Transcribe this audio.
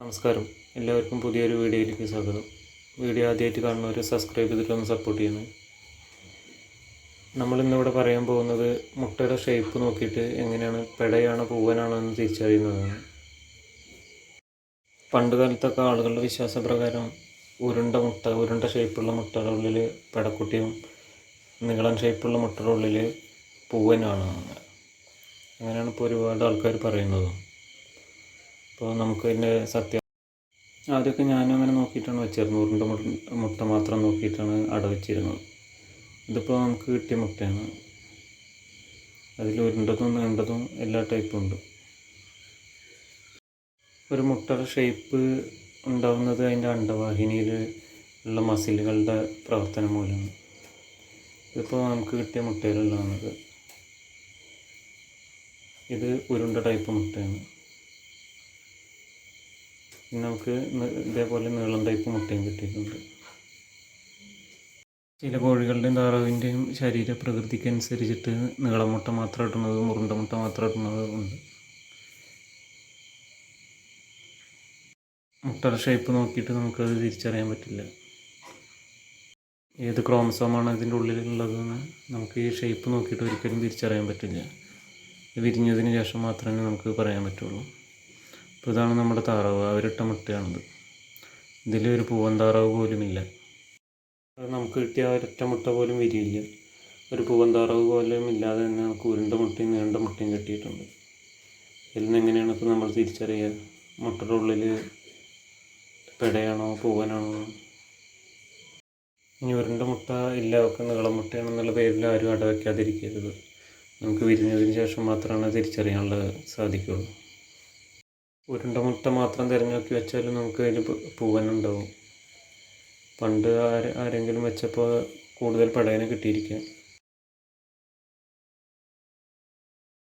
നമസ്കാരം. എല്ലാവർക്കും പുതിയൊരു വീഡിയോയിലേക്ക് സ്വാഗതം. വീഡിയോ ആദ്യമായിട്ട് കാണുന്നവർ സബ്സ്ക്രൈബ് ചെയ്തിട്ടൊന്ന് സപ്പോർട്ട് ചെയ്യുന്നു നമ്മളിന്നിവിടെ പറയാൻ പോകുന്നത് മുട്ടയുടെ ഷേപ്പ് നോക്കിയിട്ട് എങ്ങനെയാണ് പെടയാണോ പൂവനാണോ എന്ന് തിരിച്ചറിയുന്നതാണ്. പണ്ട് കാലത്തൊക്കെ ആളുകളുടെ വിശ്വാസപ്രകാരം ഉരുണ്ട മുട്ട ഉരുണ്ട ഷേപ്പുള്ള മുട്ടയുടെ ഉള്ളിൽ പെടക്കുട്ടിയും നീളൻ ഷേപ്പുള്ള മുട്ടയുടെ ഉള്ളിൽ പൂവനാണ്. അങ്ങനെയാണ് ഇപ്പോൾ ഒരുപാട് ആൾക്കാർ പറയുന്നത്. അപ്പോൾ നമുക്ക് അതിന്റെ സത്യം ആദ്യമൊക്കെ ഞാനും അങ്ങനെ നോക്കിയിട്ടാണ് വെച്ചിരുന്നത് ഉരുണ്ട മുട്ട മാത്രം നോക്കിയിട്ടാണ് അട വെച്ചിരുന്നത്. ഇതിപ്പോൾ നമുക്ക് കിട്ടിയ മുട്ടയാണ്. അതിൽ ഉരുണ്ടതും നീണ്ടതും എല്ലാ ടൈപ്പും ഉണ്ട്. ഒരു മുട്ടയുടെ ഷേപ്പ് ഉണ്ടാവുന്നത് അതിന്റെ അണ്ടവാഹിനിയിൽ ഉള്ള മസിലുകളുടെ പ്രവർത്തനം മൂലമാണ്. ഇതിപ്പോൾ നമുക്ക് കിട്ടിയ മുട്ടയിലുള്ളതാണിത്. ഇത് ഉരുണ്ട ടൈപ്പ് മുട്ടയാണ്. പിന്നെ നമുക്ക് ഇതേപോലെ നീളം ടൈപ്പ് മുട്ടയും കിട്ടിയിട്ടുണ്ട്. ചില കോഴികളുടെയും താറാവിന്റെയും ശരീര പ്രകൃതിക്കനുസരിച്ചിട്ട് നീളം മുട്ട മാത്രം ഇടുന്നതും മുറുണ്ട മുട്ട മാത്രം ഇടുന്നതും ഉണ്ട്. മുട്ടയുടെ ഷേപ്പ് നോക്കിയിട്ട് നമുക്കത് തിരിച്ചറിയാൻ പറ്റില്ല. ഏത് ക്രോമസോമാണ് ഇതിന്റെ ഉള്ളിലുള്ളതെന്ന് നമുക്ക് ഈ ഷേപ്പ് നോക്കിയിട്ട് ഒരിക്കലും തിരിച്ചറിയാൻ പറ്റില്ല. വിരിഞ്ഞതിന് ശേഷം മാത്രമേ നമുക്ക് പറയാൻ പറ്റുള്ളൂ. ഇതാണ് നമ്മുടെ താറാവ് അവരിട്ട മുട്ടയാണിത്. ഇതിലൊരു പൂവൻ താറാവ് പോലുമില്ല നമുക്ക് കിട്ടിയ ഒരൊറ്റ മുട്ട പോലും വരില്ല ഒരു പൂവൻ താറാവ് പോലും ഇല്ലാതെ തന്നെ നമുക്ക് ഉരുണ്ട മുട്ടയും നീണ്ട മുട്ടയും കിട്ടിയിട്ടുണ്ട്. ഇതിൽ നിന്ന് എങ്ങനെയാണ് ഇപ്പോൾ നമ്മൾ തിരിച്ചറിയുക? മുട്ടയുടെ ഉള്ളിൽ പെടയാണോ പൂവനാണോ? ഇനി ഉരുണ്ട മുട്ട ഇല്ല ഒക്കെ നീളം മുട്ടയാണെന്നുള്ള പേരിൽ ആരും അടവയ്ക്കാതിരിക്കരുത് നമുക്ക് വിരിഞ്ഞതിന് ശേഷം മാത്രമാണ് തിരിച്ചറിയാനുള്ള സാധിക്കുള്ളൂ ഉരുണ്ട മുട്ട മാത്രം തിരഞ്ഞാക്കി വെച്ചാലും നമുക്ക് അതിൽ പൂവനുണ്ടാവും. പണ്ട് ആരെ ആരെങ്കിലും വെച്ചപ്പോൾ കൂടുതൽ പടയനെ കിട്ടിയിരിക്കാം.